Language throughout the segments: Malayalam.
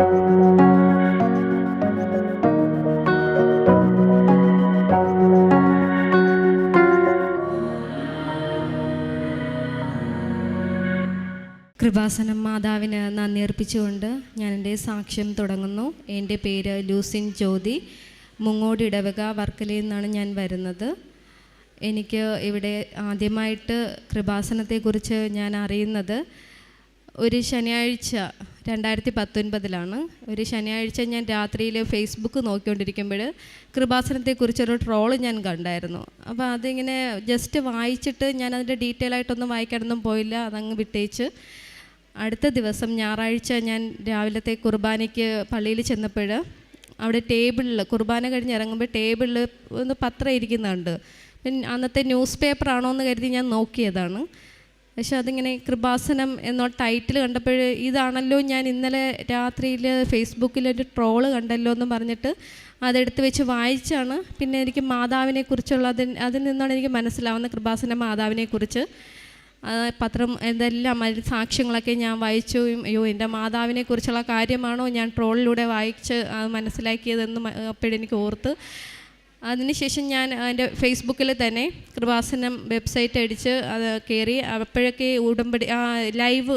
കൃപാസനം മാതാവിന് നന്ദി അർപ്പിച്ചുകൊണ്ട് ഞാൻ എന്റെ സാക്ഷ്യം തുടങ്ങുന്നു. എന്റെ പേര് ലൂസിൻ ജ്യോതി. മുങ്ങോട് ഇടവക വർക്കലയിൽ നിന്നാണ് ഞാൻ വരുന്നത്. എനിക്ക് ഇവിടെ ആദ്യമായിട്ട് കൃപാസനത്തെക്കുറിച്ച് ഞാൻ അറിയുന്നത്. ഒരു ശനിയാഴ്ച രണ്ടായിരത്തി പത്തൊൻപതിലാണ് ഒരു ശനിയാഴ്ച ഞാൻ രാത്രിയിൽ ഫേസ്ബുക്ക് നോക്കിക്കൊണ്ടിരിക്കുമ്പോൾ കൃപാസനത്തെക്കുറിച്ചൊരു ട്രോൾ ഞാൻ കണ്ടായിരുന്നു. അപ്പോൾ അതിങ്ങനെ ജസ്റ്റ് വായിച്ചിട്ട് ഞാൻ അതിന്റെ ഡീറ്റെയിൽ ആയിട്ടൊന്നും വായിക്കാനൊന്നും പോയില്ല അതങ്ങ് വിട്ടേച്ച്. അടുത്ത ദിവസം ഞായറാഴ്ച ഞാൻ രാവിലത്തെ കുർബാനയ്ക്ക് പള്ളിയിൽ ചെന്നപ്പോൾ അവിടെ ടേബിളിൽ കുർബാന കഴിഞ്ഞ് ഇറങ്ങുമ്പോൾ ടേബിളിൽ ഒന്ന് പത്രം ഇരിക്കുന്നുണ്ട്. അന്നത്തെ ന്യൂസ് പേപ്പർ ആണോ എന്ന് കരുതി ഞാൻ നോക്കിയതാണ്. പക്ഷെ അതിങ്ങനെ കൃപാസനം എന്നോ ടൈറ്റിൽ കണ്ടപ്പോൾ ഇതാണല്ലോ ഞാൻ ഇന്നലെ രാത്രിയിൽ ഫേസ്ബുക്കിൽ ഒരു ട്രോൾ കണ്ടല്ലോ എന്ന് പറഞ്ഞിട്ട് അതെടുത്ത് വെച്ച് വായിച്ചാണ്. പിന്നെ എനിക്ക് മാതാവിനെ കുറിച്ചുള്ള അതിൽ അതിൽ നിന്നാണ് എനിക്ക് മനസ്സിലാവുന്ന കൃപാസന മാതാവിനെ കുറിച്ച്. ആ പത്രം എന്തെല്ലാം അതിൽ സാക്ഷ്യങ്ങളൊക്കെ ഞാൻ വായിച്ചു. അയ്യോ എന്റെ മാതാവിനെ കുറിച്ചുള്ള കാര്യമാണോ ഞാൻ ട്രോളിലൂടെ വായിച്ച് മനസ്സിലാക്കിയതെന്ന് അപ്പോഴെനിക്ക് ഓർത്ത്. അതിനുശേഷം ഞാൻ എന്റെ ഫേസ്ബുക്കിൽ തന്നെ കൃപാസനം വെബ്സൈറ്റ് അടിച്ച് അത് കയറി അപ്പോഴൊക്കെ ഉടമ്പടി ആ ലൈവ്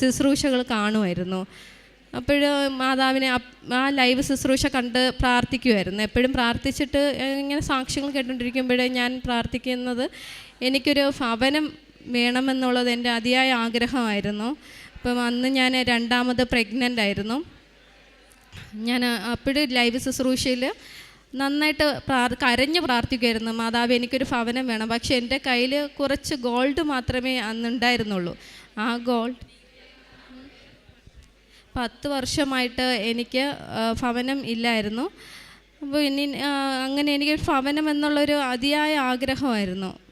ശുശ്രൂഷകൾ കാണുമായിരുന്നു. അപ്പോൾ മാതാവിനെ ആ ലൈവ് ശുശ്രൂഷ കണ്ട് പ്രാർത്ഥിക്കുമായിരുന്നു. എപ്പോഴും പ്രാർത്ഥിച്ചിട്ട് ഇങ്ങനെ സാക്ഷ്യങ്ങൾ കേട്ടുകൊണ്ടിരിക്കുമ്പോഴേ ഞാൻ പ്രാർത്ഥിക്കുന്നത് എനിക്കൊരു ഭവനം വേണമെന്നുള്ളത് എന്റെ അതിയായ ആഗ്രഹമായിരുന്നു. അപ്പം അന്ന് ഞാൻ രണ്ടാമത് പ്രഗ്നന്റ് ആയിരുന്നു. ഞാൻ അപ്പോഴും ലൈവ് ശുശ്രൂഷയിൽ നന്നായിട്ട് പ്രാർ കരഞ്ഞ് പ്രാർത്ഥിക്കുമായിരുന്നു. മാതാവ് എനിക്കൊരു ഭവനം വേണം. പക്ഷേ എന്റെ കയ്യിൽ കുറച്ച് ഗോൾഡ് മാത്രമേ അന്നുണ്ടായിരുന്നുള്ളൂ. ആ ഗോൾഡ്? പത്ത് വർഷമായിട്ട് എനിക്ക് ഭവനം ഇല്ലായിരുന്നു. അപ്പോൾ ഇനി അങ്ങനെ എനിക്ക് ഭവനം എന്നുള്ളൊരു അതിയായ ആഗ്രഹമായിരുന്നു.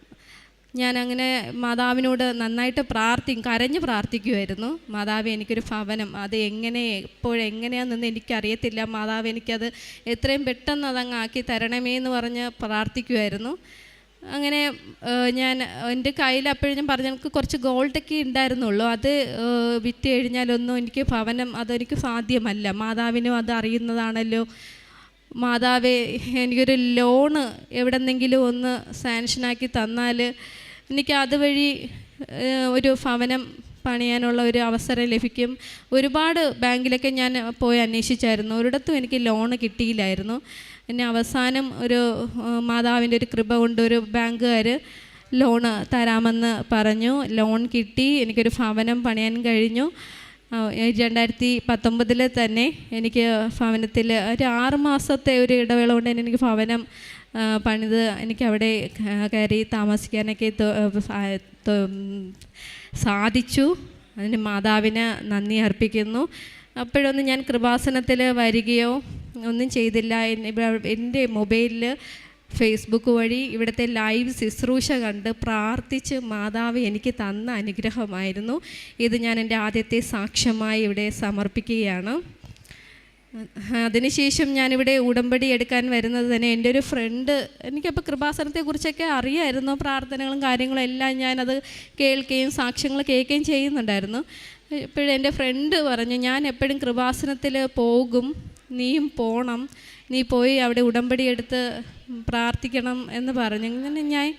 ഞാൻ അങ്ങനെ മാതാവിനോട് നന്നായിട്ട് പ്രാർത്ഥി കരഞ്ഞ് പ്രാർത്ഥിക്കുമായിരുന്നു മാതാവ് എനിക്കൊരു ഭവനം. അത് എങ്ങനെ എപ്പോഴെങ്ങനെയാണെന്ന് എനിക്കറിയത്തില്ല. മാതാവ് എനിക്കത് എത്രയും പെട്ടെന്ന് അതങ്ങ് ആക്കി തരണമേ എന്ന് പറഞ്ഞ് പ്രാർത്ഥിക്കുമായിരുന്നു അങ്ങനെ ഞാൻ എന്റെ കയ്യിൽ അപ്പോഴും ഞാൻ പറഞ്ഞു എനിക്ക് കുറച്ച് ഗോൾഡൊക്കെ ഉണ്ടായിരുന്നുള്ളൂ. അത് വിറ്റ് കഴിഞ്ഞാലൊന്നും എനിക്ക് ഭവനം അതെനിക്ക് സാധ്യമല്ല. മാതാവിനും അത് അറിയുന്നതാണല്ലോ. മാതാവേ എനിക്കൊരു ലോണ് എവിടെന്നെങ്കിലും ഒന്ന് സാങ്ഷനാക്കി തന്നാൽ എനിക്ക് അതുവഴി ഒരു ഭവനം പണിയാനുള്ള ഒരു അവസരം ലഭിക്കും. ഒരുപാട് ബാങ്കിലൊക്കെ ഞാൻ പോയി അന്വേഷിച്ചായിരുന്നു. ഒരിടത്തും എനിക്ക് ലോണ് കിട്ടിയില്ലായിരുന്നു. പിന്നെ അവസാനം ഒരു മാതാവിന്റെ ഒരു കൃപ കൊണ്ട് ഒരു ബാങ്കുകാർ ലോണ് തരാമെന്ന് പറഞ്ഞു. ലോൺ കിട്ടി എനിക്കൊരു ഭവനം പണിയാൻ കഴിഞ്ഞു. രണ്ടായിരത്തി പത്തൊമ്പതിൽ തന്നെ എനിക്ക് ഭവനത്തിൽ ഒരു ആറ് മാസത്തെ ഒരു ഇടവേള കൊണ്ട് തന്നെ എനിക്ക് ഭവനം പണിത് എനിക്ക് അവിടെ ക- കയറി താമസിക്കാനൊക്കെ സാധിച്ചു. അതിന് മാതാവിന് നന്ദി അർപ്പിക്കുന്നു. അപ്പോഴൊന്നും ഞാൻ കൃപാസനത്തിൽ വരികയോ ഒന്നും ചെയ്തില്ല. എന്റെ മൊബൈലിൽ ഫേസ്ബുക്ക് വഴി ഇവിടുത്തെ ലൈവ് ശുശ്രൂഷ കണ്ട് പ്രാർത്ഥിച്ച് മാതാവ് എനിക്ക് തന്ന അനുഗ്രഹമായിരുന്നു. ഇത് ഞാൻ എന്റെ ആദ്യത്തെ സാക്ഷ്യമായി ഇവിടെ സമർപ്പിക്കുകയാണ്. അതിനുശേഷം ഞാനിവിടെ ഉടമ്പടി എടുക്കാൻ വരുന്നത് തന്നെ എന്റെ ഒരു ഫ്രണ്ട് എനിക്കപ്പോൾ കൃപാസനത്തെക്കുറിച്ചൊക്കെ അറിയായിരുന്നു. പ്രാർത്ഥനകളും കാര്യങ്ങളും എല്ലാം ഞാനത് കേൾക്കുകയും സാക്ഷ്യങ്ങൾ കേൾക്കുകയും ചെയ്യുന്നുണ്ടായിരുന്നു. ഇപ്പോഴും എന്റെ ഫ്രണ്ട് പറഞ്ഞു ഞാൻ എപ്പോഴും കൃപാസനത്തിൽ പോകും നീയും പോണം നീ പോയി അവിടെ ഉടമ്പടി എടുത്ത് പ്രാർത്ഥിക്കണം എന്ന് പറഞ്ഞു. അങ്ങനെ ഞാൻ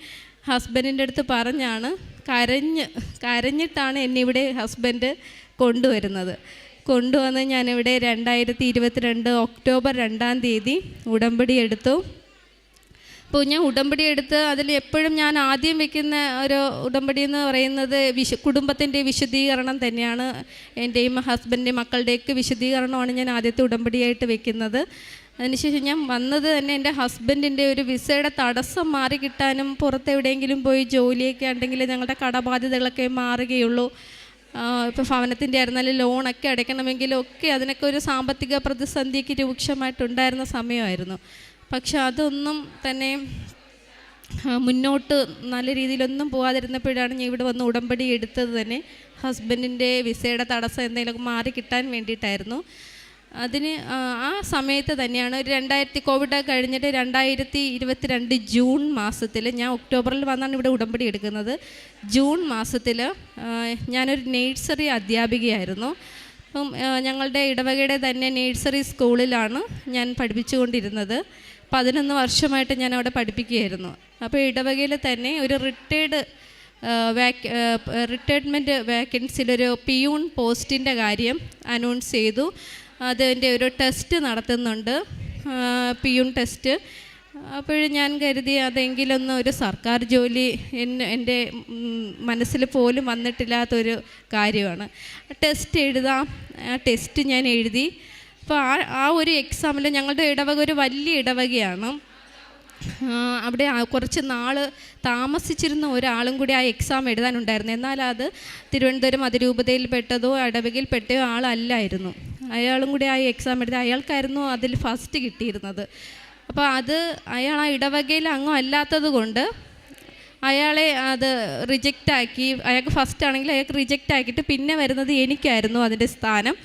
ഹസ്ബൻഡിന്റെ അടുത്ത് പറഞ്ഞാണ്. കരഞ്ഞ് കരഞ്ഞിട്ടാണ് എന്നെ ഇവിടെ ഹസ്ബൻഡ് കൊണ്ടുവരുന്നത്. കൊണ്ടുവന്ന് ഞാനിവിടെ രണ്ടായിരത്തി ഇരുപത്തിരണ്ട് ഒക്ടോബർ രണ്ടാം തീയതി ഉടമ്പടി എടുത്തു. അപ്പോൾ ഞാൻ ഉടമ്പടി എടുത്ത് അതിൽ എപ്പോഴും ഞാൻ ആദ്യം വെക്കുന്ന ഒരു ഉടമ്പടി എന്ന് പറയുന്നത് വിശു കുടുംബത്തിന്റെ വിശദീകരണം തന്നെയാണ്. എന്റെയും ഹസ്ബൻഡിന്റെയും മക്കളുടെയൊക്കെ വിശദീകരണമാണ് ഞാൻ ആദ്യത്തെ ഉടമ്പടിയായിട്ട് വെക്കുന്നത്. അതിനുശേഷം ഞാൻ വന്നത് തന്നെ എന്റെ ഹസ്ബൻഡിന്റെ ഒരു വിസയുടെ തടസ്സം മാറി കിട്ടാനും പുറത്തെവിടെയെങ്കിലും പോയി ജോലിയൊക്കെ ഉണ്ടെങ്കിൽ ഞങ്ങളുടെ കടബാധ്യതകളൊക്കെ മാറുകയുള്ളൂ. ഇപ്പോൾ ഭവനത്തിന്റെ ആയിരുന്നാലും ലോണൊക്കെ അടയ്ക്കണമെങ്കിലും ഒക്കെ അതിനൊക്കെ ഒരു സാമ്പത്തിക പ്രതിസന്ധിക്ക് രൂക്ഷമായിട്ടുണ്ടായിരുന്ന സമയമായിരുന്നു. പക്ഷെ അതൊന്നും തന്നെ മുന്നോട്ട് നല്ല രീതിയിലൊന്നും പോകാതിരുന്നപ്പോഴാണ് ഞാൻ ഇവിടെ വന്ന് ഉടമ്പടി എടുത്തത് തന്നെ. ഹസ്ബൻഡിന്റെ വിസയുടെ തടസ്സം എന്തെങ്കിലുമൊക്കെ മാറി കിട്ടാൻ വേണ്ടിയിട്ടായിരുന്നു. അതിന് ആ, സമയത്ത് തന്നെയാണ് ഒരു രണ്ടായിരത്തി കോവിഡ് കഴിഞ്ഞിട്ട് രണ്ടായിരത്തി ഇരുപത്തിരണ്ട് ജൂൺ മാസത്തിൽ ഞാൻ ഒക്ടോബറിൽ വന്നാണ് ഇവിടെ ഉടമ്പടി എടുക്കുന്നത്. ജൂൺ മാസത്തിൽ ഞാനൊരു നേഴ്സറി അധ്യാപികയായിരുന്നു. അപ്പം ഞങ്ങളുടെ ഇടവകയുടെ തന്നെ നേഴ്സറി സ്കൂളിലാണ് ഞാൻ പഠിപ്പിച്ചുകൊണ്ടിരുന്നത്. പതിനൊന്ന് വർഷമായിട്ട് ഞാൻ അവിടെ പഠിപ്പിക്കുകയായിരുന്നു. അപ്പോൾ ഇടവകയിൽ തന്നെ ഒരു റിട്ടയർഡ് വാക്ക് റിട്ടയർമെന്റ് വേക്കൻസിയിലൊരു പിയൂൺ പോസ്റ്റിന്റെ കാര്യം അനൗൺസ് ചെയ്തു. അതിന്റെ ഒരു ടെസ്റ്റ് നടത്തുന്നുണ്ട്. പിയൂൺ ടെസ്റ്റ് അപ്പോൾ ഞാൻ കരുതി അതെങ്കിലൊന്നും ഒരു സർക്കാർ ജോലി എന്നെ എന്റെ മനസ്സിൽ പോലും വന്നിട്ടില്ലാത്തൊരു കാര്യമാണ്. ടെസ്റ്റ് എഴുതാം. ടെസ്റ്റ് ഞാൻ എഴുതി. അപ്പോൾ ആ ആ ഒരു എക്സാമിൽ ഞങ്ങളുടെ ഇടവക ഒരു വലിയ ഇടവകയാണ്. അവിടെ കുറച്ച് നാൾ താമസിച്ചിരുന്ന ഒരാളും കൂടി ആ എക്സാം എഴുതാനുണ്ടായിരുന്നു. എന്നാൽ അത് തിരുവനന്തപുരം അതിരൂപതയിൽപ്പെട്ടതോ ഇടവകയിൽപ്പെട്ടയോ ആളല്ലായിരുന്നു. അയാളും കൂടി ആ എക്സാം എഴുതി അയാൾക്കായിരുന്നു അതിൽ ഫസ്റ്റ് കിട്ടിയിരുന്നത്. അപ്പോൾ അത് അയാൾ ആ ഇടവകയിൽ അങ്ങും അല്ലാത്തത് കൊണ്ട് അയാളെ അത് റിജക്റ്റ് ആക്കി അയാൾക്ക് ഫസ്റ്റ് ആണെങ്കിൽ അയാൾക്ക് റിജക്റ്റ് ആക്കിയിട്ട് പിന്നെ വരുന്നത് എനിക്കായിരുന്നു അതിന്റെ സ്ഥാനം.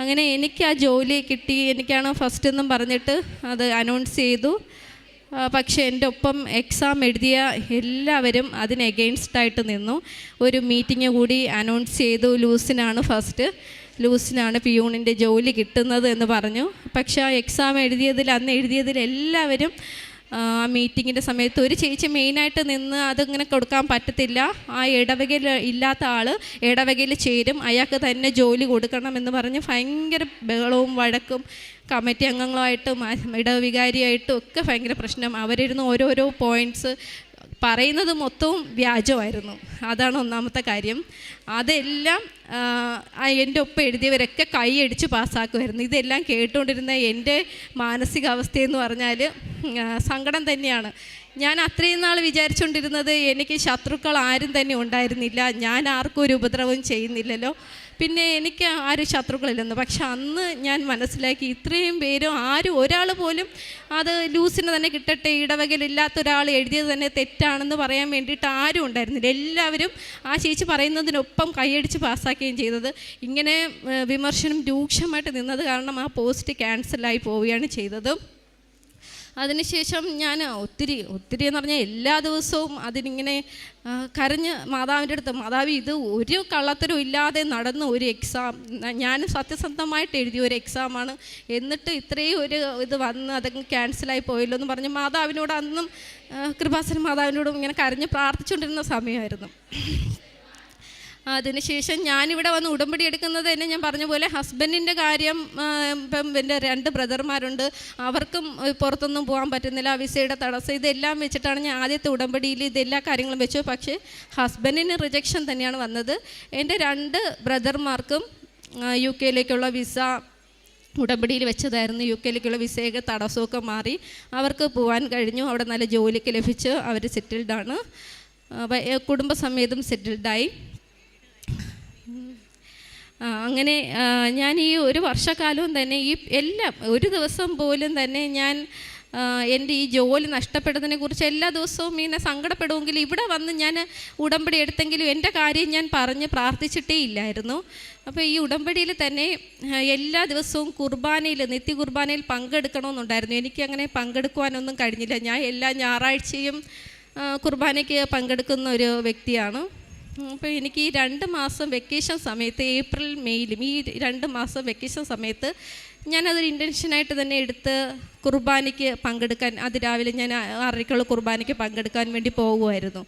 അങ്ങനെ എനിക്ക് ആ ജോലി കിട്ടി എനിക്കാണ് ഫസ്റ്റ് എന്നും പറഞ്ഞിട്ട് അത് അനൗൺസ് ചെയ്തു. പക്ഷേ എന്റെ ഒപ്പം എക്സാം എഴുതിയ എല്ലാവരും അതിന് എഗെയിൻസ്റ്റ് ആയിട്ട് നിന്നു. ഒരു മീറ്റിംഗ് കൂടി അനൗൺസ് ചെയ്തു ലൂസിനാണ് ഫസ്റ്റ് ലൂസിനാണ് പിയൂണിന്റെ ജോലി കിട്ടുന്നത് എന്ന് പറഞ്ഞു. പക്ഷേ ആ എക്സാം എഴുതിയതിൽ അന്ന് എഴുതിയതിൽ എല്ലാവരും ആ മീറ്റിങ്ങിന്റെ സമയത്ത് ഒരു ചേച്ചി മെയിനായിട്ട് നിന്ന് അതിങ്ങനെ കൊടുക്കാൻ പറ്റത്തില്ല. ആ ഇടവകയിൽ ഇല്ലാത്ത ആൾ ഇടവകയിൽ ചേരും. അയാൾക്ക് തന്നെ ജോലി കൊടുക്കണം എന്ന് പറഞ്ഞ് ഭയങ്കര ബഹളവും വഴക്കും കമ്മിറ്റി അംഗങ്ങളുമായിട്ടും ഇടവികാരിയായിട്ടും ഒക്കെ ഭയങ്കര പ്രശ്നം. അവരിരുന്ന് ഓരോരോ പോയിന്റ്സ് പറയുന്നത് മൊത്തവും വ്യാജമായിരുന്നു. അതാണ് ഒന്നാമത്തെ കാര്യം. അതെല്ലാം എന്റെ ഒപ്പം എഴുതിയവരൊക്കെ കൈയടിച്ച് പാസ്സാക്കുമായിരുന്നു. ഇതെല്ലാം കേട്ടുകൊണ്ടിരുന്ന എന്റെ മാനസികാവസ്ഥയെന്ന് പറഞ്ഞാൽ സങ്കടം തന്നെയാണ്. ഞാൻ അത്രയും നാൾ വിചാരിച്ചുകൊണ്ടിരുന്നത് എനിക്ക് ശത്രുക്കൾ ആരും തന്നെ ഉണ്ടായിരുന്നില്ല. ഞാൻ ആർക്കും ഒരു ഉപദ്രവവും ചെയ്യുന്നില്ലല്ലോ. പിന്നെ എനിക്ക് ആരും ശത്രുക്കളില്ലെന്ന്. പക്ഷെ അന്ന് ഞാൻ മനസ്സിലാക്കി ഇത്രയും പേരും ആരും ഒരാൾ പോലും അത് ലൂസിന് തന്നെ കിട്ടട്ടെ ഇടവകയിലില്ലാത്ത ഒരാൾ എഴുതിയത് തന്നെ തെറ്റാണെന്ന് പറയാൻ വേണ്ടിയിട്ട് ആരും ഉണ്ടായിരുന്നില്ല. എല്ലാവരും ആ ചേച്ചി പറയുന്നതിനൊപ്പം കൈയടിച്ച് പാസ്സാക്കുകയും ചെയ്തത്. ഇങ്ങനെ വിമർശനം രൂക്ഷമായിട്ട് നിന്നത് കാരണം ആ പോസ്റ്റ് ക്യാൻസലായി പോവുകയാണ് ചെയ്തത്. അതിനുശേഷം ഞാൻ ഒത്തിരി ഒത്തിരി എന്ന് പറഞ്ഞാൽ എല്ലാ ദിവസവും അതിനിങ്ങനെ കരഞ്ഞ് മാതാവിന്റെ അടുത്ത് മാതാവ് ഇത് ഒരു കള്ളത്തരം ഇല്ലാതെ നടന്ന ഒരു എക്സാം ഞാൻ സത്യസന്ധമായിട്ട് എഴുതിയ ഒരു എക്സാമാണ് എന്നിട്ട് ഇത്രയും ഒരു ഇത് വന്ന് അതങ്ങ് ക്യാൻസലായി പോയല്ലോ എന്ന് പറഞ്ഞ് മാതാവിനോട് അന്നും കൃപാസന മാതാവിനോടും ഇങ്ങനെ കരഞ്ഞ് പ്രാർത്ഥിച്ചുകൊണ്ടിരുന്ന സമയമായിരുന്നു. അതിനുശേഷം ഞാനിവിടെ വന്ന് ഉടമ്പടി എടുക്കുന്നത് തന്നെ ഞാൻ പറഞ്ഞ പോലെ ഹസ്ബൻഡിന്റെ കാര്യം ഇപ്പം എന്റെ രണ്ട് ബ്രദർമാരുണ്ട്. അവർക്കും പുറത്തൊന്നും പോകാൻ പറ്റുന്നില്ല. വിസയുടെ തടസ്സം ഇതെല്ലാം വെച്ചിട്ടാണ് ഞാൻ ആദ്യത്തെ ഉടമ്പടിയിൽ ഇതെല്ലാ കാര്യങ്ങളും വെച്ചു. പക്ഷേ ഹസ്ബൻഡിന് റിജക്ഷൻ തന്നെയാണ് വന്നത്. എന്റെ രണ്ട് ബ്രദർമാർക്കും യു കെയിലേക്കുള്ള വിസ ഉടമ്പടിയിൽ വെച്ചതായിരുന്നു. യു കെയിലേക്കുള്ള വിസയൊക്കെ തടസ്സമൊക്കെ മാറി അവർക്ക് പോകാൻ കഴിഞ്ഞു. അവിടെ നല്ല ജോലിക്ക് ലഭിച്ച് അവർ സെറ്റിൽഡാണ് കുടുംബസമേതം സെറ്റിൽഡായി അങ്ങനെ ഞാൻ ഈ ഒരു വർഷക്കാലവും തന്നെ ഈ എല്ലാം ഒരു ദിവസം പോലും തന്നെ ഞാൻ എന്റെ ഈ ജോലി നഷ്ടപ്പെട്ടതിനെ കുറിച്ച് എല്ലാ ദിവസവും ഇങ്ങനെ സങ്കടപ്പെടുമെങ്കിലും ഇവിടെ വന്ന് ഞാൻ ഉടമ്പടി എടുത്തെങ്കിലും എന്റെ കാര്യം ഞാൻ പറഞ്ഞ് പ്രാർത്ഥിച്ചിട്ടേ ഇല്ലായിരുന്നു. അപ്പോൾ ഈ ഉടമ്പടിയിൽ തന്നെ എല്ലാ ദിവസവും കുർബാനയിൽ നിത്യ കുർബാനയിൽ പങ്കെടുക്കണമെന്നുണ്ടായിരുന്നു. എനിക്കങ്ങനെ പങ്കെടുക്കുവാനൊന്നും കഴിഞ്ഞില്ല. ഞാൻ എല്ലാ ഞായറാഴ്ചയും കുർബാനയ്ക്ക് പങ്കെടുക്കുന്ന ഒരു വ്യക്തിയാണ്. അപ്പോൾ എനിക്ക് ഈ രണ്ട് മാസം വെക്കേഷൻ സമയത്ത് ഏപ്രിൽ മെയ്യിലും ഈ രണ്ട് മാസം വെക്കേഷൻ സമയത്ത് ഞാനതൊരു ഇന്റൻഷനായിട്ട് തന്നെ എടുത്ത് കുർബാനയ്ക്ക് പങ്കെടുക്കാൻ അത് രാവിലെ ഞാൻ ആറരയ്ക്കുള്ള കുർബാനയ്ക്ക് പങ്കെടുക്കാൻ വേണ്ടി പോകുമായിരുന്നു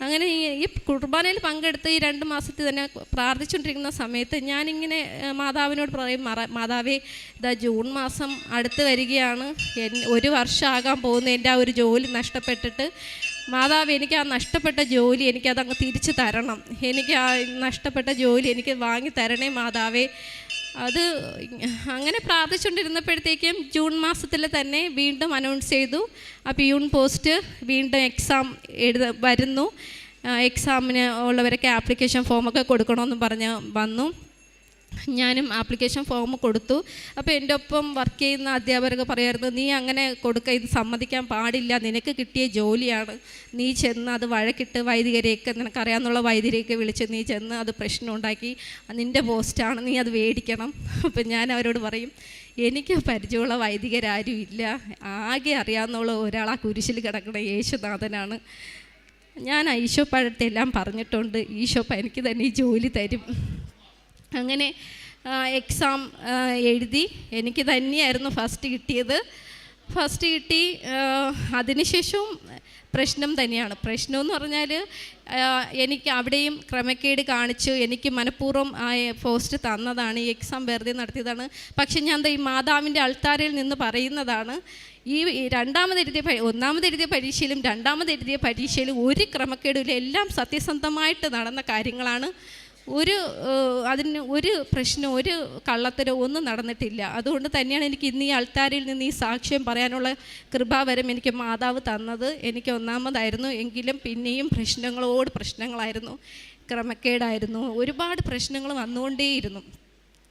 അങ്ങനെ ഈ കുർബാനയിൽ പങ്കെടുത്ത് ഈ രണ്ട് മാസത്തിൽ തന്നെ പ്രാർത്ഥിച്ചുകൊണ്ടിരിക്കുന്ന സമയത്ത് ഞാനിങ്ങനെ മാതാവിനോട് പറയും "മറ- മാതാവേ ഇതാ ജൂൺ മാസം അടുത്ത് വരികയാണ്. ഒരു വർഷമാകാൻ പോകുന്ന എന്റെ ആ ഒരു ജോലി നഷ്ടപ്പെട്ടിട്ട് മാതാവ് എനിക്ക് ആ നഷ്ടപ്പെട്ട ജോലി എനിക്ക് അങ്ങ് തിരിച്ചു തരണം. എനിക്ക് ആ നഷ്ടപ്പെട്ട ജോലി എനിക്ക് വാങ്ങി തരണേ മാതാവേ. അത് അങ്ങനെ പ്രാർത്ഥിച്ചുകൊണ്ടിരുന്നപ്പോഴത്തേക്കും ജൂൺ മാസത്തിൽ തന്നെ വീണ്ടും അനൗൺസ് ചെയ്തു. ആ പിയൂൺ പോസ്റ്റ് വീണ്ടും എക്സാം എഴുത വരുന്നു. എക്സാമിന് ഉള്ളവരൊക്കെ ആപ്ലിക്കേഷൻ ഫോമൊക്കെ കൊടുക്കണമെന്ന് പറഞ്ഞ് വന്നു. ഞാനും ആപ്ലിക്കേഷൻ ഫോം കൊടുത്തു. അപ്പോൾ എന്റെ ഒപ്പം വർക്ക് ചെയ്യുന്ന അധ്യാപകർ പറയായിരുന്നു നീ അങ്ങനെ കൊടുക്ക ഇത് സമ്മതിക്കാൻ പാടില്ല. നിനക്ക് കിട്ടിയ ജോലിയാണ്. നീ ചെന്ന് അത് വഴക്കിട്ട് വൈദികരെയൊക്കെ നിനക്കറിയാവുന്നുള്ള വൈദികരെയൊക്കെ വിളിച്ച് നീ ചെന്ന് അത് പ്രശ്നം ഉണ്ടാക്കി. നിന്റെ പോസ്റ്റാണ് നീ അത് മേടിക്കണം. അപ്പം ഞാൻ അവരോട് പറയും എനിക്ക് പരിചയമുള്ള വൈദികരാരും ഇല്ല. ആകെ അറിയാവുന്നുള്ള ഒരാൾ ആ കുരിശിൽ കിടക്കുന്ന യേശുനാഥനാണ്. ഞാൻ ഈശോപ്പഴത്തെല്ലാം പറഞ്ഞിട്ടുണ്ട്. ഈശോപ്പ എനിക്ക് തന്നെ ഈ ജോലി തരും. അങ്ങനെ എക്സാം എഴുതി. എനിക്ക് തന്നെയായിരുന്നു ഫസ്റ്റ് കിട്ടിയത്. ഫസ്റ്റ് കിട്ടി അതിനുശേഷവും പ്രശ്നം തന്നെയാണ്. പ്രശ്നം എന്ന് പറഞ്ഞാൽ എനിക്ക് അവിടെയും ക്രമക്കേട് കാണിച്ചു. എനിക്ക് മനഃപൂർവം ആ പോസ്റ്റ് തന്നതാണ്. ഈ എക്സാം വെറുതെ നടത്തിയതാണ്. പക്ഷെ ഞാൻ ഈ മാതാവിന്റെ അൾത്താരയിൽ നിന്ന് പറയുന്നതാണ് ഈ രണ്ടാമത് എഴുതിയ ഒന്നാമത് എഴുതിയ പരീക്ഷയിലും രണ്ടാമത് എഴുതിയ പരീക്ഷയിലും ഒരു ക്രമക്കേടുമില്ല. എല്ലാം സത്യസന്ധമായിട്ട് നടന്ന കാര്യങ്ങളാണ്. ഒരു അതിന് ഒരു പ്രശ്നം ഒരു കള്ളത്തരോ ഒന്നും നടന്നിട്ടില്ല. അതുകൊണ്ട് തന്നെയാണ് എനിക്ക് ഇന്ന് ഈ അൾത്താരിൽ നിന്ന് ഈ സാക്ഷ്യം പറയാനുള്ള കൃപാവരം എനിക്ക് മാതാവ് തന്നത്. എനിക്ക് ഒന്നാമതായിരുന്നു എങ്കിലും പിന്നെയും പ്രശ്നങ്ങളോട് പ്രശ്നങ്ങളായിരുന്നു. ക്രമക്കേടായിരുന്നു. ഒരുപാട് പ്രശ്നങ്ങൾ വന്നുകൊണ്ടേയിരുന്നു.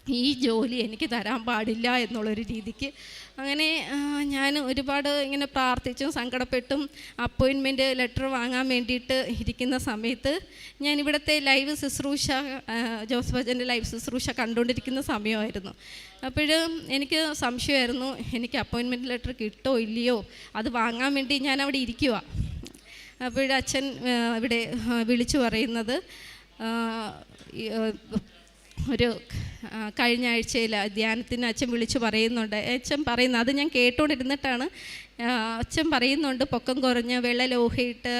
ഈ ജോലി എനിക്ക് തരാൻ പാടില്ല എന്നുള്ളൊരു രീതിക്ക് അങ്ങനെ ഞാൻ ഒരുപാട് ഇങ്ങനെ പ്രാർത്ഥിച്ചും സങ്കടപ്പെട്ടും അപ്പോയിൻമെന്റ് ലെറ്റർ വാങ്ങാൻ വേണ്ടിയിട്ട് ഇരിക്കുന്ന സമയത്ത് ഞാൻ ഇവിടുത്തെ ലൈവ് ശുശ്രൂഷ ജോസ് ഭജന്റെ ലൈവ് ശുശ്രൂഷ കണ്ടുകൊണ്ടിരിക്കുന്ന സമയമായിരുന്നു. അപ്പോഴും എനിക്ക് സംശയമായിരുന്നു എനിക്ക് അപ്പോയിൻമെന്റ് ലെറ്റർ കിട്ടോ ഇല്ലയോ? അത് വാങ്ങാൻ വേണ്ടി ഞാൻ അവിടെ ഇരിക്കുക അപ്പോഴച്ഛൻ ഇവിടെ വിളിച്ചു പറയുന്നത് ഒരു കഴിഞ്ഞ ആഴ്ചയിൽ ധ്യാനത്തിന് അച്ഛൻ വിളിച്ചു പറയുന്നുണ്ട്. അച്ഛൻ പറയുന്നു അത് ഞാൻ കേട്ടുകൊണ്ടിരുന്നിട്ടാണ് അച്ഛൻ പറയുന്നുണ്ട് പൊക്കം കുറഞ്ഞ് വെള്ള ലോഹയിട്ട്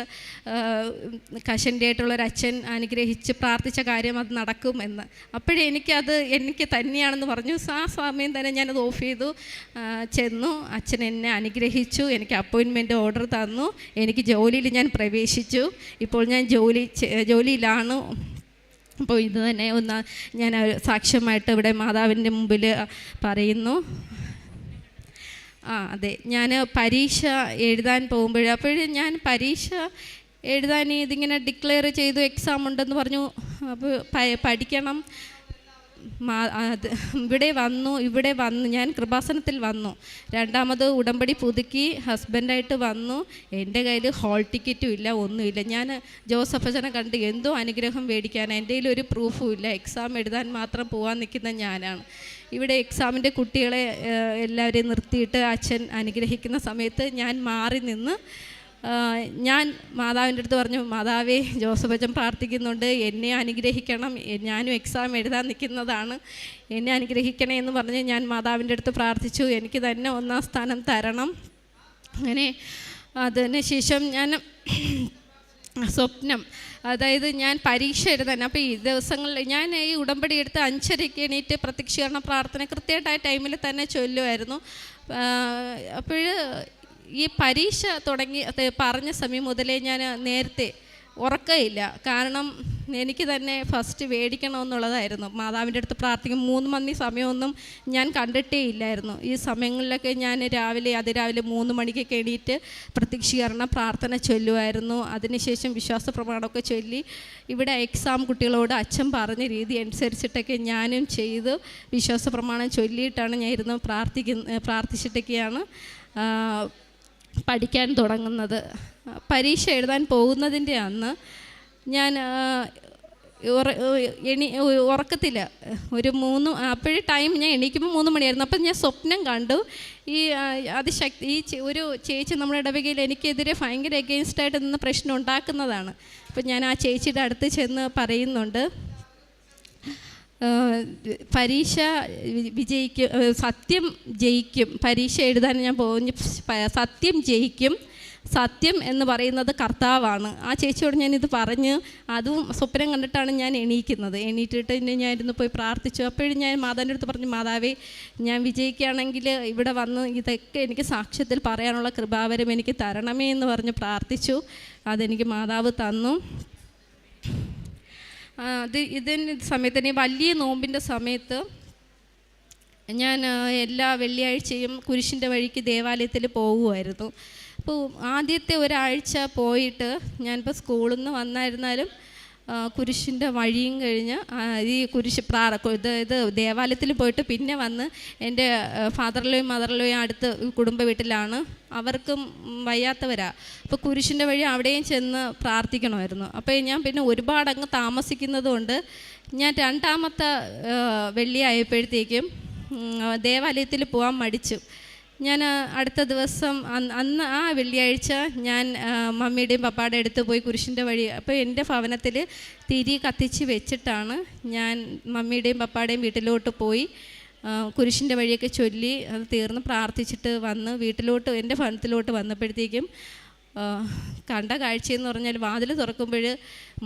കശന്റെ ആയിട്ടുള്ളൊരു അച്ഛൻ അനുഗ്രഹിച്ച് പ്രാർത്ഥിച്ച കാര്യം അത് നടക്കുമെന്ന് അപ്പോഴേ എനിക്കത് എനിക്ക് തന്നെയാണെന്ന് പറഞ്ഞു. ആ സമയം തന്നെ ഞാനത് ഓഫ് ചെയ്തു. ചെന്നു. അച്ഛൻ എന്നെ അനുഗ്രഹിച്ചു. എനിക്ക് അപ്പോയിൻമെന്റ് ഓർഡർ തന്നു. എനിക്ക് ജോലിയിൽ ഞാൻ പ്രവേശിച്ചു. ഇപ്പോൾ ഞാൻ ജോലി ജോലിയിലാണ്. അപ്പോൾ ഇത് തന്നെ ഒന്ന് ഞാൻ സാക്ഷ്യമായിട്ട് ഇവിടെ മാതാവിന്റെ മുമ്പിൽ പറയുന്നു. ആ അതെ. ഞാൻ പരീക്ഷ എഴുതാൻ പോകുമ്പോൾ അപ്പോഴും ഞാൻ പരീക്ഷ എഴുതാൻ ഇതിങ്ങനെ ഡിക്ലെയർ ചെയ്തു എക്സാം ഉണ്ടെന്ന് പറഞ്ഞു. അപ്പോൾ പഠിക്കണം. ഇവിടെ വന്നു ഇവിടെ വന്നു ഞാൻ കൃപാസനത്തിൽ വന്നു. രണ്ടാമത് ഉടമ്പടി പുതുക്കി ഹസ്ബൻഡായിട്ട് വന്നു. എന്റെ കയ്യിൽ ഹോൾ ടിക്കറ്റും ഇല്ല ഒന്നുമില്ല ഞാൻ ജോസഫനെ കണ്ട് എന്തോ അനുഗ്രഹം മേടിക്കാൻ എന്റെ കയ്യിൽ ഒരു പ്രൂഫും ഇല്ല. എക്സാം എഴുതാൻ മാത്രം പോകാൻ നിൽക്കുന്ന ഞാനാണ്. ഇവിടെ എക്സാമിന്റെ കുട്ടികളെ എല്ലാവരെയും നിർത്തിയിട്ട് അച്ഛൻ അനുഗ്രഹിക്കുന്ന സമയത്ത് ഞാൻ മാറി നിന്ന് ഞാൻ മാതാവിന്റെ അടുത്ത് പറഞ്ഞു മാതാവേ ജോസഫ് അച്ഛൻ പ്രാർത്ഥിക്കുന്നുണ്ട് എന്നെ അനുഗ്രഹിക്കണം ഞാനും എക്സാം എഴുതാൻ നിൽക്കുന്നതാണ് എന്നെ അനുഗ്രഹിക്കണേ എന്ന് പറഞ്ഞ് ഞാൻ മാതാവിന്റെ അടുത്ത് പ്രാർത്ഥിച്ചു. എനിക്ക് തന്നെ ഒന്നാം സ്ഥാനം തരണം. അങ്ങനെ അതിന് ശേഷം ഞാൻ സ്വപ്നം അതായത് ഞാൻ പരീക്ഷ എഴുതാൻ അപ്പോൾ ഈ ദിവസങ്ങളിൽ ഞാൻ ഈ ഉടമ്പടി എടുത്ത് അഞ്ചരയ്ക്ക് എണീറ്റ് പ്രത്യക്ഷീകരണ പ്രാർത്ഥന കൃത്യമായിട്ട് ആ ടൈമിൽ തന്നെ ചൊല്ലുമായിരുന്നു. അപ്പോൾ ഈ പരീക്ഷ തുടങ്ങി പറഞ്ഞ സമയം മുതലേ ഞാൻ നേരത്തെ ഉറക്കമില്ല. കാരണം എനിക്ക് തന്നെ ഫസ്റ്റ് മേടിക്കണമെന്നുള്ളതായിരുന്നു. മാതാവിന്റെ അടുത്ത് പ്രാർത്ഥിക്കും മൂന്ന് മണി സമയമൊന്നും ഞാൻ കണ്ടിട്ടേ ഇല്ലായിരുന്നു ഈ സമയങ്ങളിലൊക്കെ ഞാൻ രാവിലെ അതിരാവിലെ മൂന്ന് മണിക്കൊക്കെ എണീറ്റ് പ്രത്യക്ഷീകരണ പ്രാർത്ഥന ചൊല്ലുമായിരുന്നു. അതിനുശേഷം വിശ്വാസ പ്രമാണമൊക്കെ ചൊല്ലി ഇവിടെ എക്സാം കുട്ടികളോട് അച്ഛൻ പറഞ്ഞ രീതി അനുസരിച്ചിട്ടൊക്കെ ഞാനും ചെയ്ത്. വിശ്വാസ പ്രമാണം ചൊല്ലിയിട്ടാണ് ഞാൻ ഇരുന്ന് പ്രാർത്ഥിക്കുന്ന പ്രാർത്ഥിച്ചിട്ടൊക്കെയാണ് പഠിക്കാൻ തുടങ്ങുന്നത്. പരീക്ഷ എഴുതാൻ പോകുന്നതിന്റെ അന്ന് ഞാൻ എണി ഉറക്കത്തില്ല ഒരു മൂന്ന് അപ്പോഴേ ടൈം ഞാൻ എണീക്കുമ്പോൾ മൂന്ന് മണിയായിരുന്നു. അപ്പം ഞാൻ സ്വപ്നം കണ്ടു. ഈ അതിശക്തി ഈ ഒരു ചേച്ചി നമ്മുടെ ഇടവകയിൽ എനിക്കെതിരെ ഭയങ്കര എഗെയിൻസ്റ്റായിട്ട് നിന്ന് പ്രശ്നം ഉണ്ടാക്കുന്നതാണ്. അപ്പം ഞാൻ ആ ചേച്ചിയുടെ അടുത്ത് ചെന്ന് പറയുന്നുണ്ട്. പരീക്ഷ വിജയിക്കും സത്യം ജയിക്കും. പരീക്ഷ എഴുതാൻ ഞാൻ പോകുന്നു സത്യം ജയിക്കും. സത്യം എന്ന് പറയുന്നത് കർത്താവാണ്. ആ ചേച്ചിയോട് ഞാനിത് പറഞ്ഞ്. അതും സ്വപ്നം കണ്ടിട്ടാണ് ഞാൻ എണീക്കുന്നത്. എണീറ്റിട്ട് എന്നെ ഞാൻ ഇരുന്ന് പോയി പ്രാർത്ഥിച്ചു. അപ്പോഴും ഞാൻ മാതാവിന്റെ അടുത്ത് പറഞ്ഞു മാതാവേ ഞാൻ വിജയിക്കുകയാണെങ്കിൽ ഇവിടെ വന്ന് ഇതൊക്കെ എനിക്ക് സാക്ഷ്യത്തിൽ പറയാനുള്ള കൃപാവരം എനിക്ക് തരണമേ എന്ന് പറഞ്ഞ് പ്രാർത്ഥിച്ചു. അതെനിക്ക് മാതാവ് തന്നു. അത് ഇതിന് സമയത്ത് തന്നെ വലിയ നോമ്പിന്റെ സമയത്ത് ഞാൻ എല്ലാ വെള്ളിയാഴ്ചയും കുരിശിന്റെ വഴിക്ക് ദേവാലയത്തിൽ പോകുമായിരുന്നു. അപ്പോൾ ആദ്യത്തെ ഒരാഴ്ച പോയിട്ട് ഞാനിപ്പോൾ സ്കൂളിൽ നിന്ന് വന്നായിരുന്നാലും കുരിശിന്റെ വഴിയും കഴിഞ്ഞ് ഈ കുരിശ് പ്രാർ ഇത് ഇത് ദേവാലയത്തിൽ പോയിട്ട് പിന്നെ വന്ന് എന്റെ ഫാദറിലെയും മദറിലെയും അടുത്ത് കുടുംബ വീട്ടിലാണ്. അവർക്കും വയ്യാത്തവരാ. അപ്പോൾ കുരിശിന്റെ വഴി അവിടെയും ചെന്ന് പ്രാർത്ഥിക്കണമായിരുന്നു. അപ്പോൾ ഞാൻ പിന്നെ ഒരുപാട് അങ്ങ് താമസിക്കുന്നത് കൊണ്ട് ഞാൻ രണ്ടാമത്തെ വെള്ളിയായപ്പോഴത്തേക്കും ദേവാലയത്തിൽ പോകാൻ മടിച്ചു. ഞാൻ അടുത്ത ദിവസം അന്ന് ആ വെള്ളിയാഴ്ച ഞാൻ മമ്മിയുടെയും പപ്പാടെ അടുത്ത് പോയി കുരിശിന്റെ വഴി അപ്പോൾ എന്റെ ഭവനത്തിൽ തിരി കത്തിച്ച് വെച്ചിട്ടാണ് ഞാൻ മമ്മിയുടെയും പപ്പാടെയും വീട്ടിലോട്ട് പോയി കുരിശിന്റെ വഴിയൊക്കെ ചൊല്ലി അത് തീർന്ന് പ്രാർത്ഥിച്ചിട്ട് വന്ന് വീട്ടിലോട്ട് എന്റെ ഭവനത്തിലോട്ട് വന്നപ്പോഴത്തേക്കും കണ്ട കാഴ്ചയെന്ന് പറഞ്ഞാൽ വാതിൽ തുറക്കുമ്പോൾ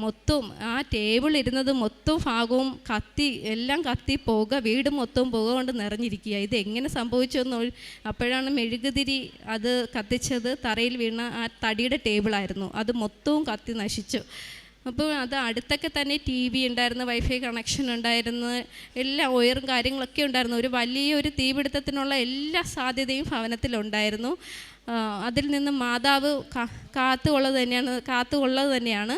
മൊത്തം ആ ടേബിൾ ഇരുന്നത് മൊത്തം ഭാഗവും കത്തി എല്ലാം കത്തി പുക വീട് മൊത്തം പുക കൊണ്ട് നിറഞ്ഞിരിക്കുക. ഇത് എങ്ങനെ സംഭവിച്ചെന്ന് അപ്പോഴാണ് മെഴുകുതിരി അത് കത്തിച്ചത് തറയിൽ വീണ ആ തടിയുടെ ടേബിളായിരുന്നു അത് മൊത്തവും കത്തി നശിച്ചു. അപ്പോൾ അത് അടുത്തൊക്കെ തന്നെ ടി വി ഉണ്ടായിരുന്നു വൈഫൈ കണക്ഷൻ ഉണ്ടായിരുന്നു എല്ലാ ഒയറും കാര്യങ്ങളൊക്കെ ഉണ്ടായിരുന്നു. ഒരു വലിയൊരു തീപിടുത്തത്തിനുള്ള എല്ലാ സാധ്യതയും ഭവനത്തിലുണ്ടായിരുന്നു. അതിൽ നിന്ന് മാതാവ് കാത്തുള്ളത് തന്നെയാണ് കാത്തുകൊള്ളത് തന്നെയാണ്.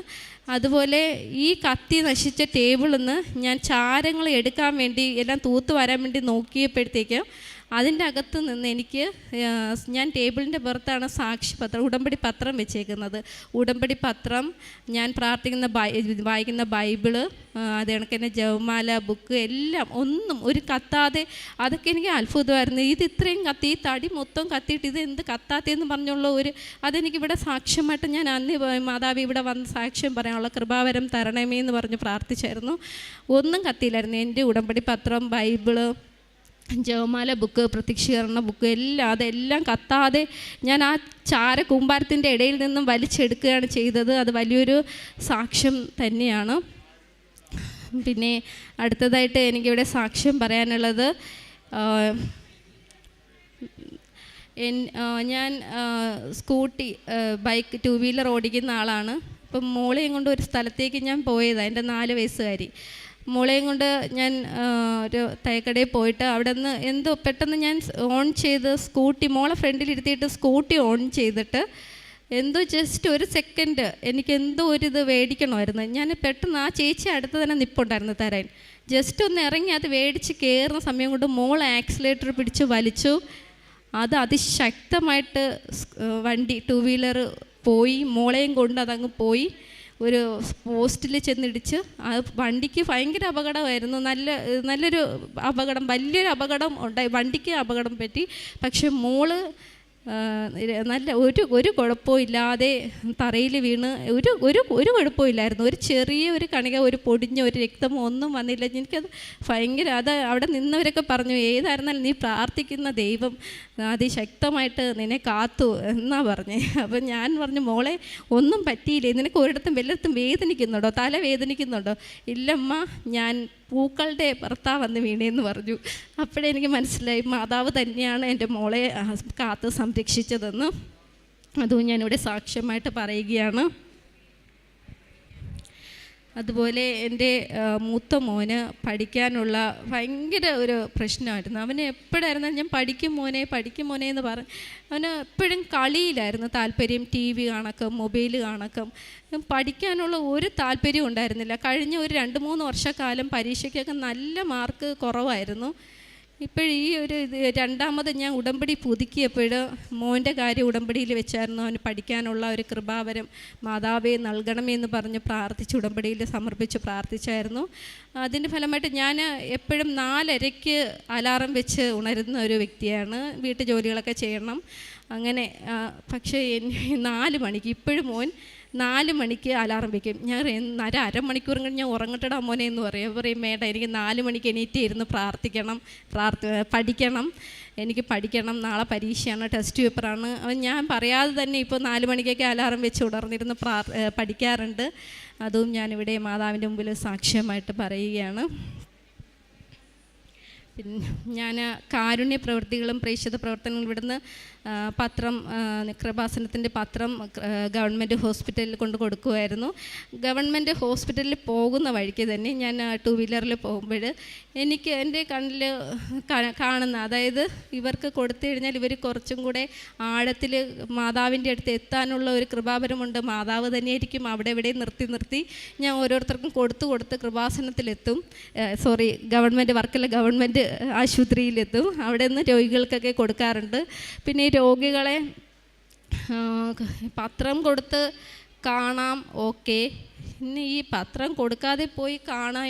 അതുപോലെ ഈ കത്തി നശിച്ച ടേബിളിൽ നിന്ന് ഞാൻ ചാരങ്ങൾ എടുക്കാൻ വേണ്ടി എല്ലാം തൂത്ത് വരാൻ വേണ്ടി നോക്കിയപ്പോഴത്തേക്കും അതിന്റെ അകത്ത് നിന്ന് എനിക്ക് ഞാൻ ടേബിളിന്റെ പുറത്താണ് സാക്ഷി പത്രം ഉടമ്പടി പത്രം വെച്ചേക്കുന്നത്. ഉടമ്പടി പത്രം ഞാൻ പ്രാർത്ഥിക്കുന്ന വായിക്കുന്ന ബൈബിൾ അത് കണക്ക് തന്നെ ജവമാല ബുക്ക് എല്ലാം ഒന്നും ഒരു കത്താതെ അതൊക്കെ എനിക്ക് അത്ഭുതമായിരുന്നു. ഇത് ഇത്രയും കത്തി ഈ തടി മൊത്തം കത്തിയിട്ട് ഇത് എന്ത് കത്താത്തേന്ന് പറഞ്ഞുള്ള ഒരു അതെനിക്കിവിടെ സാക്ഷ്യമായിട്ട് ഞാൻ അന്ന് മാതാവ് ഇവിടെ വന്ന് സാക്ഷ്യം പറയാനുള്ള കൃപാവരം തരണമേ എന്ന് പറഞ്ഞ് പ്രാർത്ഥിച്ചായിരുന്നു. ഒന്നും കത്തിയില്ലായിരുന്നു. എന്റെ ഉടമ്പടി പത്രം ബൈബിൾ ജവമാല ബുക്ക് പ്രത്യക്ഷീകരണ ബുക്ക് എല്ലാം അതെല്ലാം കത്താതെ ഞാൻ ആ ചാര കൂമ്പാരത്തിന്റെ ഇടയിൽ നിന്നും വലിച്ചെടുക്കുകയാണ് ചെയ്തത്. അത് വലിയൊരു സാക്ഷ്യം തന്നെയാണ്. പിന്നെ അടുത്തതായിട്ട് എനിക്കിവിടെ സാക്ഷ്യം പറയാനുള്ളത് ഞാൻ സ്കൂട്ടി ബൈക്ക് ടു വീലർ ഓടിക്കുന്ന ആളാണ്. അപ്പം മോളെയും കൊണ്ട് ഒരു സ്ഥലത്തേക്ക് ഞാൻ പോയതാണ് എന്റെ നാല് വയസ്സുകാരി. മോളെയും കൊണ്ട് ഞാൻ ഒരു തയ്യക്കടയിൽ പോയിട്ട് അവിടെ നിന്ന് എന്തോ പെട്ടെന്ന് ഞാൻ ഓൺ ചെയ്ത് സ്കൂട്ടി മോളെ ഫ്രണ്ടിലിരുത്തിയിട്ട് സ്കൂട്ടി ഓൺ ചെയ്തിട്ട് എന്തോ ജസ്റ്റ് ഒരു സെക്കൻഡ് എനിക്ക് എന്തോ ഒരു ഇത് മേടിക്കണമായിരുന്നു ഞാൻ പെട്ടെന്ന് ആ ചേച്ചി അടുത്ത് തന്നെ നിപ്പുണ്ടായിരുന്നു തരാൻ. ജസ്റ്റ് ഒന്ന് ഇറങ്ങി അത് മേടിച്ച് കയറുന്ന സമയം കൊണ്ട് മോൾ ആക്സിലേറ്റർ പിടിച്ച് വലിച്ചു. അത് അതിശക്തമായിട്ട് വണ്ടി ടു വീലർ പോയി. മോളെയും കൊണ്ട് അതങ്ങ് പോയി. ഒരു പോസ്റ്റിൽ ചെന്നിടിച്ച് ആ വണ്ടിക്ക് ഭയങ്കര അപകടമായിരുന്നു. നല്ല നല്ലൊരു അപകടം വലിയൊരു അപകടം ഉണ്ടായി. വണ്ടിക്ക് അപകടം പറ്റി. പക്ഷെ മോൾ നല്ല ഒരു ഒരു കുഴപ്പവും ഇല്ലാതെ തറയിൽ വീണ് ഒരു ഒരു ഒരു കുഴപ്പവും ഇല്ലായിരുന്നു. ഒരു ചെറിയ ഒരു കണിക ഒരു പൊടിഞ്ഞ ഒരു രക്തമോ ഒന്നും വന്നില്ല. എനിക്കത് ഭയങ്കര അത് അവിടെ നിന്നവരൊക്കെ പറഞ്ഞു ഏതായിരുന്നാലും നീ പ്രാർത്ഥിക്കുന്ന ദൈവം അതിശക്തമായിട്ട് നിന്നെ കാത്തു എന്നാ പറഞ്ഞേ. അപ്പം ഞാൻ പറഞ്ഞു മോളെ ഒന്നും പറ്റിയില്ലേ? നിനക്ക് ഒരിടത്തും വല്ലയിടത്തും വേദനിക്കുന്നുണ്ടോ? തല വേദനിക്കുന്നുണ്ടോ ഇല്ലമ്മ ഞാൻ പൂക്കളുടെ ഭർത്താവ് വന്ന് വീണേന്ന് പറഞ്ഞു. അപ്പോഴേ എനിക്ക് മനസ്സിലായി മാതാവ് തന്നെയാണ് എന്റെ മോളെ കാത്ത് സംരക്ഷിച്ചതെന്ന്. അതും ഞാനിവിടെ സാക്ഷ്യമായിട്ട് പറയുകയാണ്. അതുപോലെ എന്റെ മൂത്ത മോന് പഠിക്കാനുള്ള ഭയങ്കര ഒരു പ്രശ്നമായിരുന്നു. അവന് എപ്പോഴായിരുന്നു ഞാൻ പഠിക്കും മോനെ പഠിക്കും മോനെ എന്ന് പറഞ്ഞ് അവന് എപ്പോഴും കളിയിലായിരുന്നു താല്പര്യം. ടി വി കാണക്കം മൊബൈൽ കാണക്കം. പഠിക്കാനുള്ള ഒരു താല്പര്യവും ഉണ്ടായിരുന്നില്ല. കഴിഞ്ഞ ഒരു രണ്ട് മൂന്ന് വർഷക്കാലം പരീക്ഷയ്ക്കൊക്കെ നല്ല മാർക്ക് കുറവായിരുന്നു. ഇപ്പോഴീ ഒരു ഇത് രണ്ടാമത് ഞാൻ ഉടമ്പടി പുതുക്കിയപ്പോൾ മോന്റെ കാര്യം ഉടമ്പടിയിൽ വെച്ചായിരുന്നു അവന് പഠിക്കാനുള്ള ഒരു കൃപാവരം മാതാവേ നൽകണമേ എന്ന് പറഞ്ഞ് പ്രാർത്ഥിച്ച് ഉടമ്പടിയിൽ സമർപ്പിച്ച് പ്രാർത്ഥിച്ചായിരുന്നു. അതിന്റെ ഫലമായിട്ട് ഞാൻ എപ്പോഴും നാലരയ്ക്ക് അലാറം വെച്ച് ഉണരുന്ന ഒരു വ്യക്തിയാണ്. വീട്ടു ജോലികളൊക്കെ ചെയ്യണം. അങ്ങനെ പക്ഷേ നാല് മണിക്ക് ഇപ്പോഴും മോൻ നാല് മണിക്ക് അലാറം വയ്ക്കും ഞാൻ "അര അരമണിക്കൂർ കഴിഞ്ഞ് ഞാൻ ഉറങ്ങട്ടടാ മോനെ എന്ന് പറയും. പറയും മേട എനിക്ക് നാല് മണിക്ക് എണീറ്റ് ഇരുന്ന് പ്രാർത്ഥിക്കണം. പ്രാർത്ഥ പഠിക്കണം. എനിക്ക് പഠിക്കണം. നാളെ പരീക്ഷയാണ് ടെസ്റ്റ് പേപ്പറാണ് ഞാൻ പറയാതെ തന്നെ ഇപ്പോൾ നാല് മണിക്കൊക്കെ അലാറം വെച്ച് ഉണർന്നിരുന്ന് പ്രാർ പഠിക്കാറുണ്ട്. അതും ഞാനിവിടെ മാതാവിന്റെ മുമ്പിൽ സാക്ഷ്യമായിട്ട് പറയുകയാണ്. പിന്നെ ഞാൻ കാരുണ്യ പ്രവൃത്തികളും പ്രേക്ഷിത പ്രവർത്തനങ്ങളും ഇവിടുന്ന് പത്രം കൃപാസനത്തിന്റെ പത്രം ഗവൺമെന്റ് ഹോസ്പിറ്റലിൽ കൊണ്ട് കൊടുക്കുമായിരുന്നു ഗവൺമെന്റ് ഹോസ്പിറ്റലിൽ പോകുന്ന വഴിക്ക് തന്നെ ഞാൻ ടു വീലറിൽ പോകുമ്പോൾ എനിക്ക് എന്റെ കണ്ണിൽ കാണുന്ന അതായത് ഇവർക്ക് കൊടുത്തു കഴിഞ്ഞാൽ ഇവർ കുറച്ചും കൂടെ ആഴത്തിൽ മാതാവിന്റെ അടുത്ത് എത്താനുള്ള ഒരു കൃപാപരമുണ്ട്. മാതാവ് തന്നെയായിരിക്കും അവിടെ ഇവിടെ നിർത്തി നിർത്തി ഞാൻ ഓരോരുത്തർക്കും കൊടുത്തു കൊടുത്ത് കൃപാസനത്തിലെത്തും. സോറി ഗവൺമെന്റ് വർക്കല്ല ഗവൺമെന്റ് ആശുപത്രിയിലെത്തും. അവിടെ നിന്ന് രോഗികൾക്കൊക്കെ കൊടുക്കാറുണ്ട്. പിന്നെ രോഗികളെ പത്രം കൊടുത്ത് കാണാം. ഓക്കെ. പിന്നെ ഈ പത്രം കൊടുക്കാതെ പോയി കാണാൻ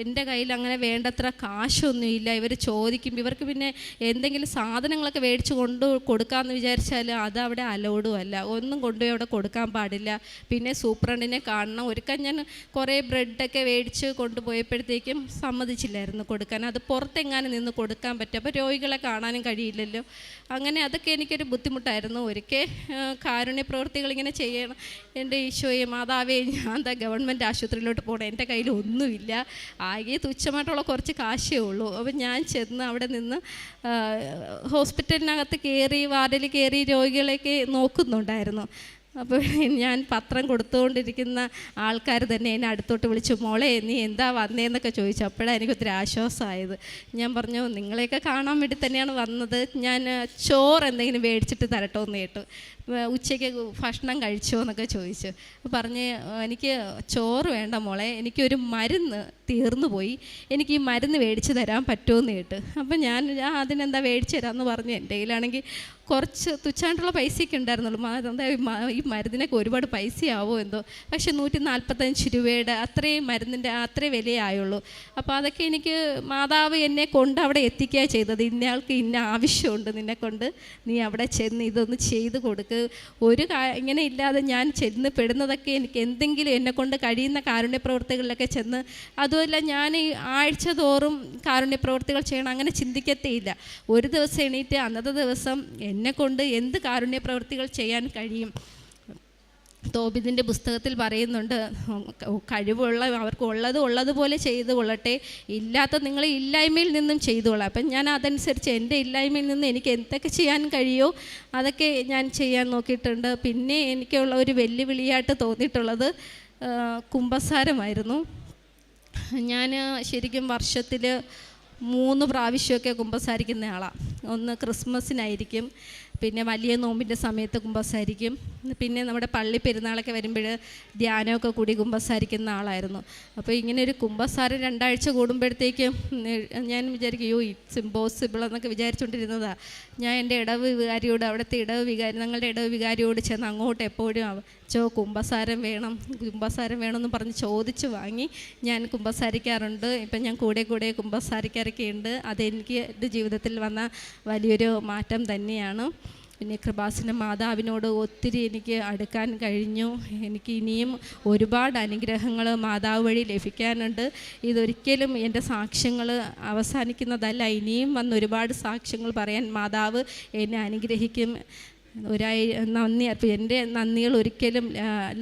എന്റെ കയ്യിൽ അങ്ങനെ വേണ്ടത്ര കാശൊന്നുമില്ല. ഇവർ ചോദിക്കും ഇവർക്ക് പിന്നെ എന്തെങ്കിലും സാധനങ്ങളൊക്കെ മേടിച്ച് കൊണ്ട് കൊടുക്കാമെന്ന് വിചാരിച്ചാൽ അത് അവിടെ അലോഡും അല്ല. ഒന്നും കൊണ്ടുപോയി അവിടെ കൊടുക്കാൻ പാടില്ല. പിന്നെ സൂപ്രണ്ടിനെ കാണണം. ഒരുക്കാൻ ഞാൻ കുറേ ബ്രെഡൊക്കെ മേടിച്ച് കൊണ്ടുപോയപ്പോഴത്തേക്കും സമ്മതിച്ചില്ലായിരുന്നു കൊടുക്കാൻ. അത് പുറത്തെങ്ങാനും നിന്ന് കൊടുക്കാൻ പറ്റും. അപ്പോൾ രോഗികളെ കാണാനും കഴിയില്ലല്ലോ. അങ്ങനെ അതൊക്കെ എനിക്കൊരു ബുദ്ധിമുട്ടായിരുന്നു. ഒരിക്കൽ കാരുണ്യ പ്രവൃത്തികൾ ഇങ്ങനെ ചെയ്യണം. എന്റെ ഈശോയെ മാതാവേ ഞാൻ എന്താ ഗവൺമെന്റ് ആശുപത്രിയിലോട്ട് പോകണം. എന്റെ കയ്യിൽ ഒന്നുമില്ല. ആകെ തുച്ഛമായിട്ടുള്ള കുറച്ച് കാശേ ഉള്ളൂ. അപ്പം ഞാൻ ചെന്ന് അവിടെ നിന്ന് ഹോസ്പിറ്റലിനകത്ത് കയറി വാർഡിൽ കയറി രോഗികളെയൊക്കെ നോക്കുന്നുണ്ടായിരുന്നു. അപ്പോൾ ഞാൻ പത്രം കൊടുത്തുകൊണ്ടിരിക്കുന്ന ആൾക്കാർ തന്നെ എന്നെ അടുത്തോട്ട് വിളിച്ചു മോളെ നീ എന്താ വന്നേന്നൊക്കെ ചോദിച്ചു. അപ്പോഴാണ് എനിക്ക് ഒത്തിരി ആശ്വാസമായത് ഞാൻ പറഞ്ഞു നിങ്ങളെയൊക്കെ കാണാൻ വേണ്ടി തന്നെയാണ് വന്നത്. ഞാൻ ചോറ് എന്തെങ്കിലും മേടിച്ചിട്ട് തരട്ടോ എന്ന് കേട്ടു. ഉച്ചയ്ക്ക് ഭക്ഷണം കഴിച്ചോ എന്നൊക്കെ ചോദിച്ചു. പറഞ്ഞ് എനിക്ക് ചോറ് വേണ്ട മോളെ. എനിക്കൊരു മരുന്ന് തീർന്നു പോയി. എനിക്ക് ഈ മരുന്ന് മേടിച്ച് തരാൻ പറ്റുമോ എന്ന് കേട്ട്. അപ്പം ഞാൻ ഞാൻ അതിനെന്താ മേടിച്ച് തരാമെന്ന് പറഞ്ഞു. എന്റെ കയ്യിലാണെങ്കിൽ കുറച്ച് തുച്ഛമായിട്ടുള്ള പൈസയൊക്കെ ഉണ്ടായിരുന്നുള്ളൂ. എന്താ ഈ മരുന്നിനൊക്കെ ഒരുപാട് പൈസയാവോ എന്തോ. പക്ഷേ നൂറ്റി നാൽപ്പത്തഞ്ച് രൂപയുടെ അത്രയും മരുന്നിന്റെ അത്രയും വിലയായുള്ളൂ അപ്പോൾ അതൊക്കെ എനിക്ക് മാതാവ് എന്നെ കൊണ്ട് അവിടെ എത്തിക്കുക ചെയ്തത്. ഇന്നയാൾക്ക് ഇന്ന ആവശ്യമുണ്ട് നിന്നെ കൊണ്ട്. നീ അവിടെ ചെന്ന് ഇതൊന്ന് ചെയ്ത് കൊടുക്ക്. ഒരു ഇങ്ങനെ ഇല്ലാതെ ഞാൻ ചെന്ന് പെടുന്നതൊക്കെ എനിക്ക് എന്തെങ്കിലും എന്നെ കൊണ്ട് കഴിയുന്ന കാരുണ്യ പ്രവർത്തികളിലൊക്കെ ചെന്ന് അതുമല്ല ഞാൻ ഈ ആഴ്ച തോറും കാരുണ്യ പ്രവർത്തികൾ ചെയ്യണം. അങ്ങനെ ചിന്തിക്കത്തേയില്ല ഒരു ദിവസം എണീറ്റ് അന്നത്തെ ദിവസം എന്നെ കൊണ്ട് എന്ത് കാരുണ്യ പ്രവൃത്തികൾ ചെയ്യാൻ കഴിയും? തോബിദിന്റെ പുസ്തകത്തിൽ പറയുന്നുണ്ട് കഴിവുള്ള അവർക്ക് ഉള്ളത് ഉള്ളതുപോലെ ചെയ്തു കൊള്ളട്ടെ. ഇല്ലാത്ത നിങ്ങൾ ഇല്ലായ്മയിൽ നിന്നും ചെയ്തു കൊള്ളാം. അപ്പം ഞാൻ അതനുസരിച്ച് എന്റെ ഇല്ലായ്മയിൽ നിന്ന് എനിക്ക് എന്തൊക്കെ ചെയ്യാൻ കഴിയുമോ അതൊക്കെ ഞാൻ ചെയ്യാൻ നോക്കിയിട്ടുണ്ട്. പിന്നെ എനിക്കുള്ള ഒരു വെല്ലുവിളിയായിട്ട് തോന്നിയിട്ടുള്ളത് കുംഭസാരമായിരുന്നു. ഞാൻ ശരിക്കും വർഷത്തിൽ മൂന്ന് പ്രാവശ്യമൊക്കെ കുമ്പസാരിക്കുന്ന ആളാണ് ഒന്ന് ക്രിസ്മസിനായിരിക്കും പിന്നെ വലിയ നോമ്പിന്റെ സമയത്ത് കുമ്പസാരിക്കും. പിന്നെ നമ്മുടെ പള്ളി പെരുന്നാളൊക്കെ വരുമ്പോൾ ധ്യാനമൊക്കെ കൂടി കുമ്പസാരിക്കുന്ന ആളായിരുന്നു. അപ്പോൾ ഇങ്ങനെ ഒരു കുമ്പസാരം രണ്ടാഴ്ച കൂടുമ്പോഴത്തേക്കും ഞാൻ വിചാരിക്കും യോ ഇറ്റ്സ് ഇമ്പോസിബിൾ എന്നൊക്കെ വിചാരിച്ചുകൊണ്ടിരുന്നതാണ് ഞാൻ എന്റെ ഇടവ് വികാരിയോട് അവിടുത്തെ ഇടവ് വികാരി ഞങ്ങളുടെ ഇടവ് വികാരിയോട് ചെന്ന് അങ്ങോട്ട് എപ്പോഴും ചോ കുമ്പസാരം വേണം കുമ്പസാരം വേണമെന്ന് പറഞ്ഞ് ചോദിച്ച് വാങ്ങി ഞാൻ കുമ്പസാരിക്കാറുണ്ട്. ഇപ്പം ഞാൻ കൂടെ കൂടെ കുമ്പസാരിക്കാറൊക്കെ ഉണ്ട് അതെനിക്ക് എന്റെ ജീവിതത്തിൽ വന്ന വലിയൊരു മാറ്റം തന്നെയാണ്. പിന്നെ കൃപാസന മാതാവിനോട് ഒത്തിരി എനിക്ക് അടുക്കാൻ കഴിഞ്ഞു. എനിക്ക് ഇനിയും ഒരുപാട് അനുഗ്രഹങ്ങൾ മാതാവ് വഴി ലഭിക്കാനുണ്ട്. ഇതൊരിക്കലും എന്റെ സാക്ഷ്യങ്ങൾ അവസാനിക്കുന്നതല്ല. ഇനിയും വന്ന് ഒരുപാട് സാക്ഷ്യങ്ങൾ പറയാൻ മാതാവ് എന്നെ അനുഗ്രഹിക്കും. ഒരായി നന്ദി. അർപ്പിച്ചു എന്റെ നന്ദികൾ ഒരിക്കലും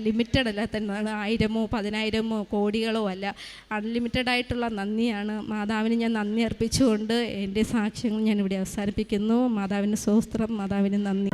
ലിമിറ്റഡ് അല്ല തന്നെ ആയിരമോ പതിനായിരമോ കോടികളോ അല്ല. അൺലിമിറ്റഡ് ആയിട്ടുള്ള നന്ദിയാണ്. മാതാവിന് ഞാൻ നന്ദി അർപ്പിച്ചുകൊണ്ട് എന്റെ സാക്ഷ്യങ്ങൾ ഞാൻ ഇവിടെ അവസാനിപ്പിക്കുന്നു. മാതാവിന് സ്വസ്ത്രം മാതാവിന് നന്ദി.